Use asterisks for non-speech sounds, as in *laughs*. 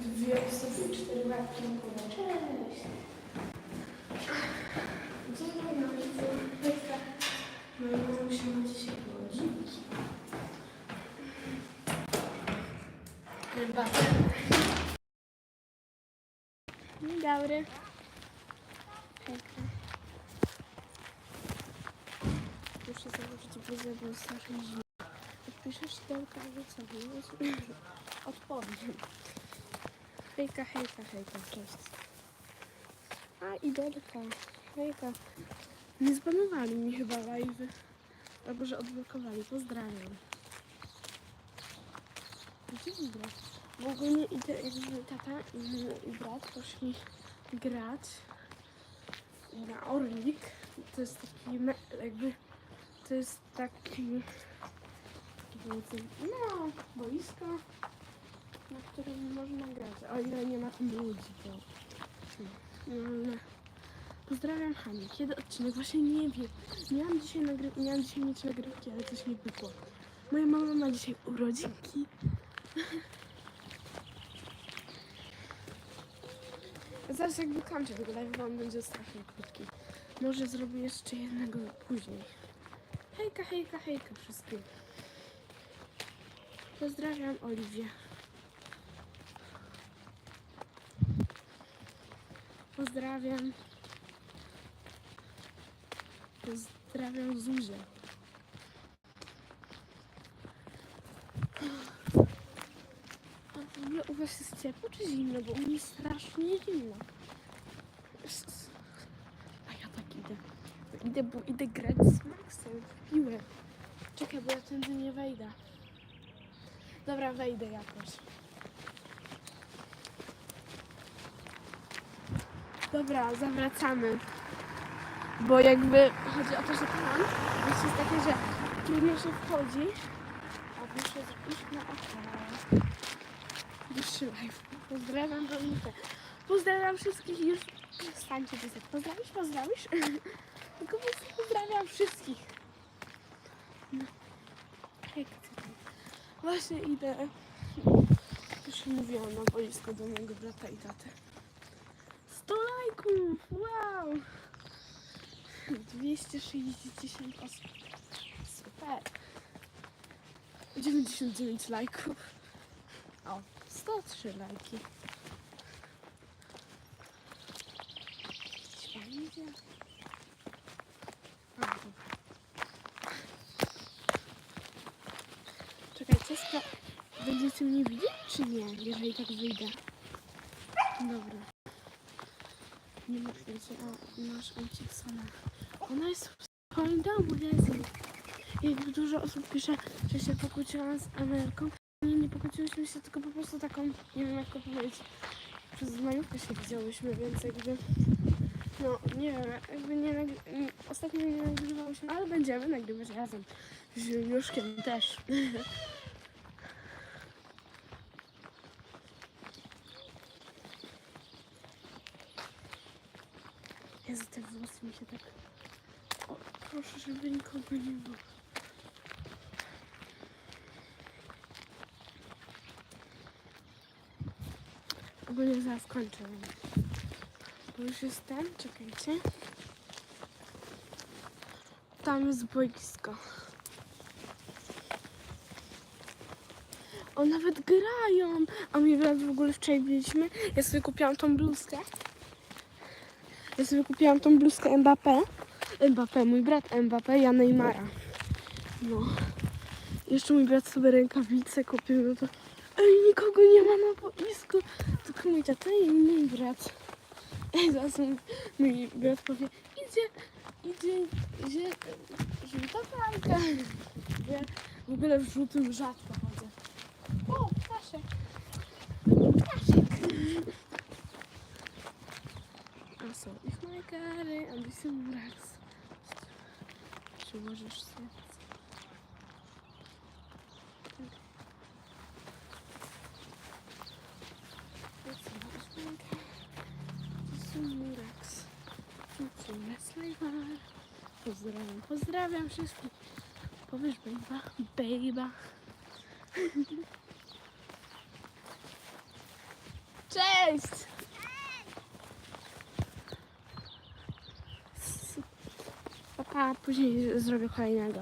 Dwie osoby, cztery łapki. Cześć. Dzień dobry, widzę. No i musimy dzisiaj godzinki. Chyba. Dzień dobry. Hejka. Muszę założyć bluzę, bo jest strasznie zimno. Jak piszesz do co odpowiem. Hejka, hejka, hejka, cześć. A, idolka. Hejka. Nie zbanowali mi chyba live'y. Albo, że odblokowali. Pozdrawiam. Gdzie mój brat? W ogóle idę, jakby tata i, i brat poszli grać na Orlik. To jest taki, jakby, to jest taki, no, boisko, na którym można grać. O ile nie ma tam ludzi, to no, ale pozdrawiam Hanie. Kiedy odcinek? Właśnie nie wiem. Miałam dzisiaj, nagry- miałam dzisiaj mieć nagrywki, ale coś nie pykło. Moja mama ma dzisiaj urodzinki. *laughs* Zaraz jakby kończę tego live, bo on będzie strasznie krótki. Może zrobię jeszcze jednego później. Hejka, hejka, hejka wszystkim. Pozdrawiam Oliwię. Pozdrawiam. Pozdrawiam Zuzię. A w ogóle u was jest ciepło czy zimno? Bo u mnie strasznie zimno. A ja tak idę. Idę, bo idę grać z Maxem w piłę. Czekaj, bo ja tędy nie wejdę. Dobra, wejdę jakoś. Dobra, zawracamy. Bo jakby chodzi o to, że jeszcze jest takie, że trudno się wchodzi, a muszę iść na okno. Wyższy live. Pozdrawiam Dominikę. Pozdrawiam wszystkich już. Przestańcie pisać. Pozdrawisz, pozdrawisz? *laughs* Tylko pozdrawiam wszystkich. No. Tam? Właśnie idę. Już mówiłam na boisko do mojego brata i taty. 100 lajków! Wow! 260 osób. Super. 99 lajków. O, 103 lajki. Gdzieś pan idzie? A, dobra. Czekaj, co spra... Będziecie mnie widzieć, czy nie? Jeżeli tak wyjdę. Dobra. Nie masz ojca, a masz sama. Ona jest w swoim domu, Jezu. Jak dużo osób pisze, że się pokłóciłam z Ameryką. Nie, nie pokłóciłyśmy się, tylko po prostu taką, nie wiem jak to powiedzieć, przez majówkę się widziałyśmy, więc jakby, no nie wiem, jakby nie ostatnio nie nagrywałyśmy, ale będziemy nagrywać razem. Z Juliuszkiem też. *laughs* Jezu, te włosy mi się tak... O, proszę, żeby nikogo nie było. Ogólnie zaraz kończę. Bo już jest ten, czekajcie. Tam jest boisko. O, nawet grają! A brat w ogóle wczoraj byliśmy. Ja sobie kupiłam tą bluzkę. Ja sobie kupiłam tą bluzkę Mbappé. Mbappé, mój brat Mbappé, ja Neymara. No. Jeszcze mój brat sobie rękawice kupił, no to... Ej, nikogo nie ma na boisku. Tylko mój tata i mój brat. Ej, zaraz mój, brat powie, idzie, idzie, idzie, żółta bramka. Ja w ogóle w żółtym rzadko chodzę. O, Staszek. Staszek. Raks. Przyłożysz serce. Sumurax. Pozdrawiam, pozdrawiam wszystkich. Powiesz bejba, bejba. *laughs* Cześć! Papa, później zrobię kolejnego.